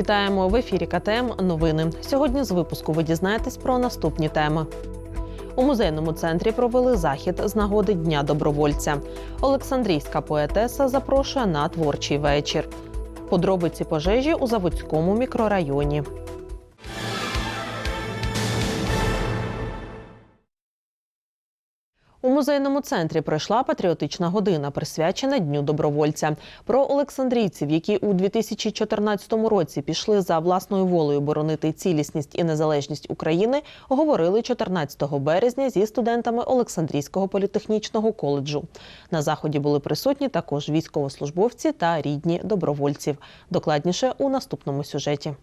Вітаємо в ефірі КТМ Новини. Сьогодні з випуску ви дізнаєтесь про наступні теми. У музейному центрі провели захід з нагоди Дня добровольця. Олександрійська поетеса запрошує на творчий вечір. Подробиці пожежі у Заводському мікрорайоні. Музейному центрі пройшла патріотична година, присвячена Дню добровольця. Про олександрійців, які у 2014 році пішли за власною волею боронити цілісність і незалежність України, говорили 14 березня зі студентами Олександрійського політехнічного коледжу. На заході були присутні також військовослужбовці та рідні добровольців. Докладніше у наступному сюжеті.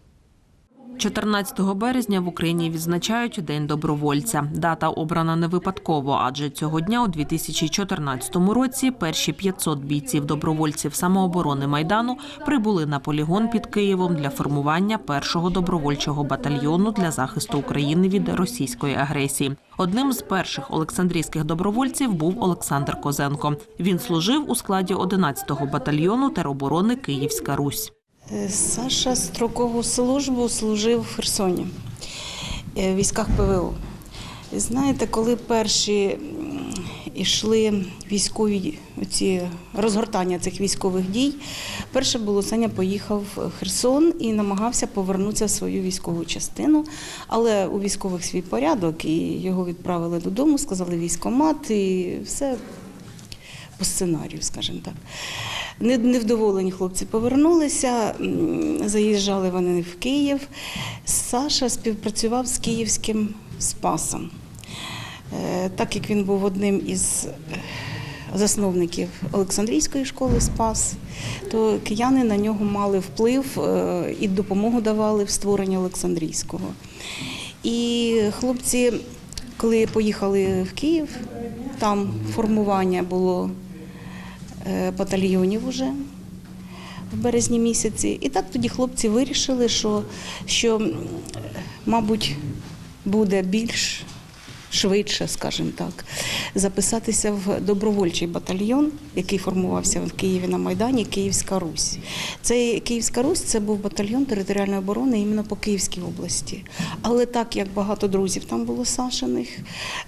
14 березня в Україні відзначають День добровольця. Дата обрана не випадково, адже цього дня у 2014 році перші 500 бійців добровольців самооборони майдану прибули на полігон під Києвом для формування першого добровольчого батальйону для захисту України від російської агресії. Одним з перших олександрійських добровольців був Олександр Козенко. Він служив у складі 11-го батальйону тероборони Київська Русь. Е, Саша строкову службу служив в Херсоні е, в військах ПВО. Знаєте, коли перші м, ішли військові ці розгортання цих військових дій, перше було Саня поїхав в Херсон і намагався повернутися в свою військову частину, але у військових свій порядок і його відправили додому, сказали військомат, і все по сценарію, скажімо так. Не- Невдоволені хлопці повернулися, заїжджали вони в Київ. Саша співпрацював з київським Спасом. Е, Так як він був одним із е, засновників Олександрійської школи Спас, то кияни на нього мали вплив е, і допомогу давали в створенні Олександрійського. І хлопці, коли поїхали в Київ, там формування було батальйонів уже в березні місяці. І так тоді хлопці вирішили, що, що мабуть, буде більш швидше, скажімо так, записатися в добровольчий батальйон, який формувався в Києві на Майдані Київська Русь. Цей Київська Русь це був батальйон територіальної оборони іменно по Київській області. Але так як багато друзів там було Сашиних,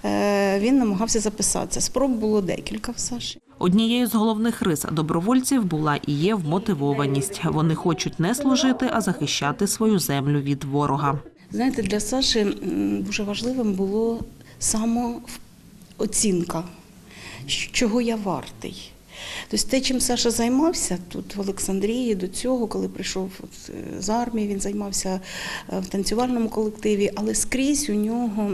е, він намагався записатися. Спроб було декілька в Саші. Однією з головних рис добровольців була і є вмотивованість. Вони хочуть не служити, а захищати свою землю від ворога. Знаєте, для Саші дуже важливим було самооцінка, чого я вартий. Тобто те, чим Саша займався тут, в Олександрії, до цього, коли прийшов е, з армії, він займався е, в танцювальному колективі, але скрізь у нього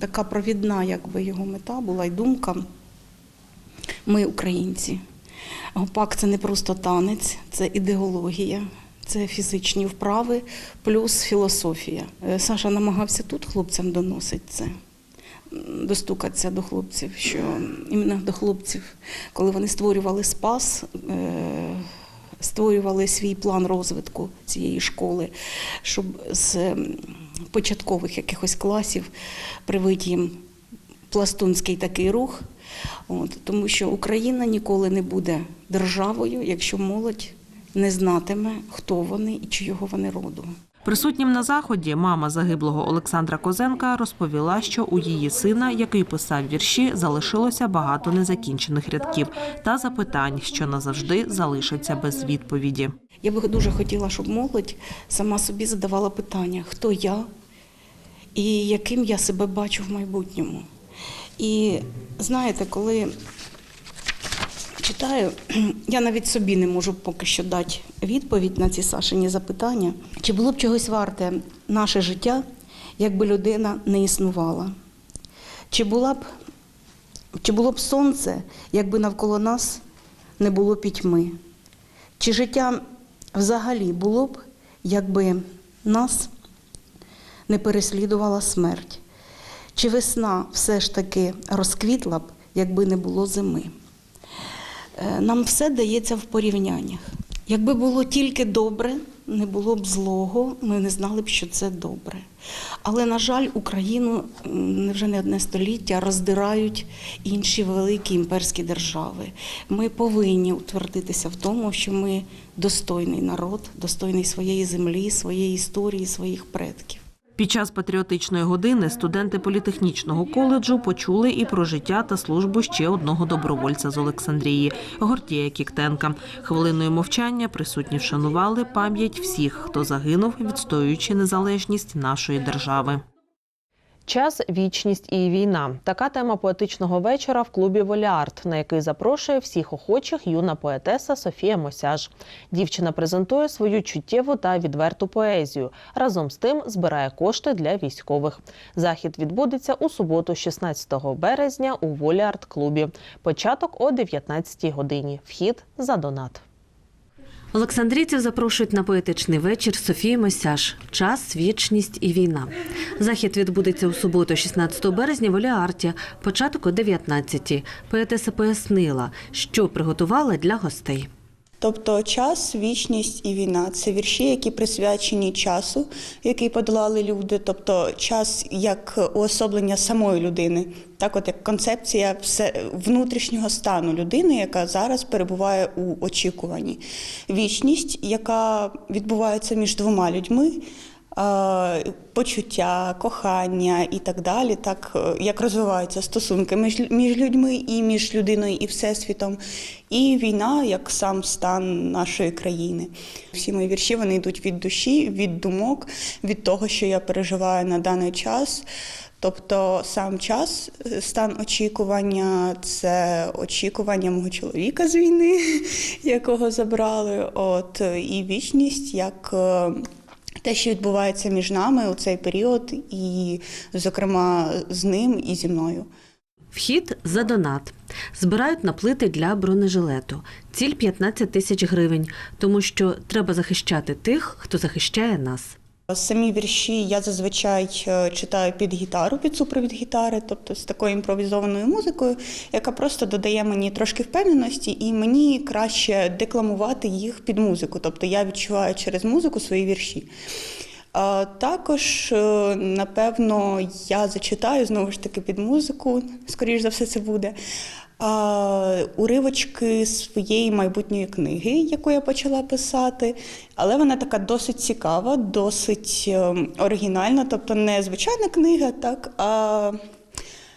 така провідна якби, його мета була і думка ми українці. Гопак це не просто танець, це ідеологія, це фізичні вправи, плюс філософія. Е, Саша намагався тут хлопцям доносити це, достукатися до хлопців, що іменно до хлопців, коли вони створювали спас. е, Створювали свій план розвитку цієї школи, щоб з початкових якихось класів привити їм пластунський такий рух, От, тому що Україна ніколи не буде державою, якщо молодь не знатиме, хто вони і чийого вони роду. Присутнім на заході мама загиблого Олександра Козенка розповіла, що у її сина, який писав вірші, залишилося багато незакінчених рядків та запитань, що назавжди залишаться без відповіді. Я би дуже хотіла, щоб молодь сама собі задавала питання, хто я і яким я себе бачу в майбутньому. І знаєте, коли читаю, я навіть собі не можу поки що дати відповідь на ці Сашині запитання, чи було б чогось варте наше життя, якби людина не існувала? Чи була б чи було б сонце, якби навколо нас не було пітьми? Чи життя взагалі було б, якби нас не переслідувала смерть? Чи весна все ж таки розквітла б, якби не було зими? Е, Нам все дається в порівняннях. Якби було тільки добре, не було б злого, ми не знали б, що це добре. Але, на жаль, Україну вже не одне століття роздирають інші великі імперські держави. Ми повинні утвердитися в тому, що ми достойний народ, достойний своєї землі, своєї історії, своїх предків. Під час патріотичної години студенти політехнічного коледжу почули і про життя та службу ще одного добровольця з Олександрії Гортія Кіктенка. Хвилиною мовчання присутні вшанували пам'ять всіх, хто загинув, відстоюючи незалежність нашої держави. Час, вічність і війна. Така тема поетичного вечора в клубі Воліарт, на який запрошує всіх охочих юна поетеса Софія Мосяж. Дівчина презентує свою чуттєву та відверту поезію. Разом з тим збирає кошти для військових. Захід відбудеться у суботу, 16 березня, у Воліарт клубі. Початок о 19 годині. Вхід за донат. Олександрійців запрошують на поетичний вечір Софії Мосяш Час, вічність і війна. Захід відбудеться у суботу, 16 березня, в Оліарті, початок о 19 Поетеса пояснила, що приготувала для гостей. Тобто час, вічність і війна це вірші, які присвячені часу, який подолали люди, тобто час як уособлення самої людини, так от як концепція все внутрішнього стану людини, яка зараз перебуває у очікуванні. Вічність, яка відбувається між двома людьми. Е, Почуття, кохання і так далі, так е, як розвиваються стосунки між, між людьми і між людиною і всесвітом, і війна як сам стан нашої країни. Всі мої вірші вони йдуть від душі, від думок, від того, що я переживаю на даний час. Тобто сам час, е, стан очікування це очікування мого чоловіка з війни, якого забрали. От і вічність як. Те, що відбувається між нами у цей період, і, зокрема, з ним і зі мною. Вхід за донат. Збирають на плити для бронежилету. Ціль 15 тисяч гривень, тому що треба захищати тих, хто захищає нас. Самі вірші я зазвичай е, читаю під гітару, під супровід гітари, тобто з такою імпровізованою музикою, яка просто додає мені трошки впевненості, і мені краще декламувати їх під музику. Тобто я відчуваю через музику свої вірші. Також, е, напевно, я зачитаю знову ж таки під музику, скоріш за все, це буде. Уривочки своєї майбутньої книги, яку я почала писати, але вона така досить цікава, досить е, оригінальна, тобто не звичайна книга, так, а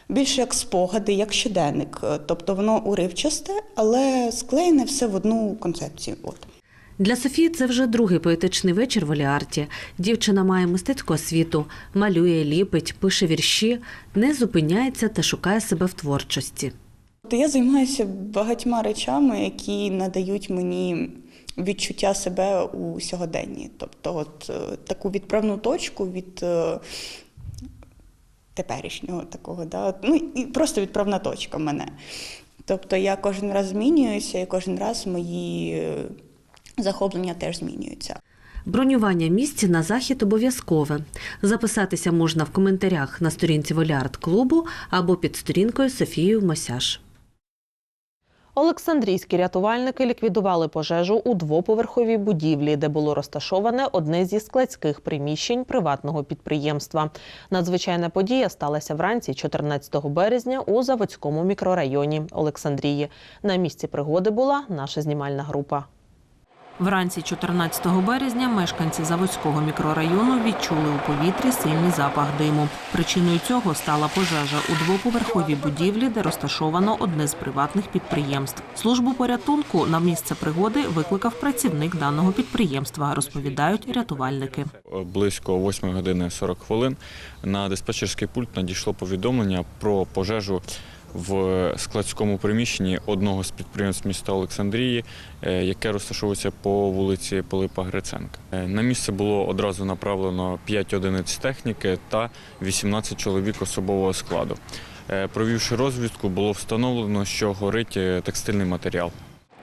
більше як спогади, як щоденник. Тобто воно уривчасте, але склеєне все в одну концепцію. От. Для Софії це вже другий поетичний вечір в Оліарті. Дівчина має мистецьку освіту, малює, ліпить, пише вірші, не зупиняється та шукає себе в творчості. Я займаюся багатьма речами, які надають мені відчуття себе у сьогоденні. Тобто, от е, таку відправну точку від е, теперішнього такого, да? ну і просто відправна точка мене. Тобто я кожен раз змінююся, і кожен раз мої е, захоплення теж змінюються. Бронювання місць на захід обов'язкове. Записатися можна в коментарях на сторінці Волярд клубу або під сторінкою Софією Мосяш. Олександрійські рятувальники ліквідували пожежу у двоповерховій будівлі, де було розташоване одне зі складських приміщень приватного підприємства. Надзвичайна подія сталася вранці 14 березня у заводському мікрорайоні Олександрії. На місці пригоди була наша знімальна група. Вранці 14 березня мешканці заводського мікрорайону відчули у повітрі сильний запах диму. Причиною цього стала пожежа у двоповерховій будівлі, де розташовано одне з приватних підприємств. Службу порятунку на місце пригоди викликав працівник даного підприємства, розповідають рятувальники. Близько 8 години 40 хвилин на диспетчерський пульт надійшло повідомлення про пожежу в складському приміщенні одного з підприємств міста Олександрії, е, яке розташовується по вулиці Пилипа Гриценка. Е, На місце було одразу направлено 5 одиниць техніки та 18 чоловік особового складу. Е, Провівши розвідку, було встановлено, що горить текстильний матеріал.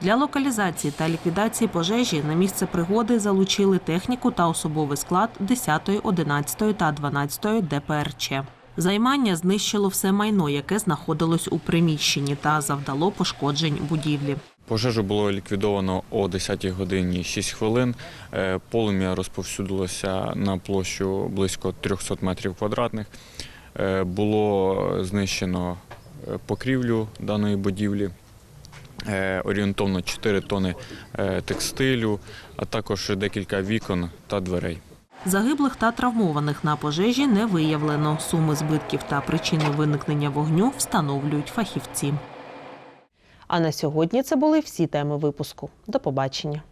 Для локалізації та ліквідації пожежі на місце пригоди залучили техніку та особовий склад 10, 11 та 12 ДПРЧ. Займання знищило все майно, яке знаходилось у приміщенні, та завдало пошкоджень будівлі. Пожежу було ліквідовано о 10 годині 6 хвилин. Е, Полум'я розповсюдилося на площу близько 300 метрів квадратних. Е, Було знищено е, покрівлю даної будівлі, орієнтовно 4 тони текстилю, а також декілька вікон та дверей. Загиблих та травмованих на пожежі не виявлено. Суми збитків та причини виникнення вогню встановлюють фахівці. А на сьогодні це були всі теми випуску. До побачення.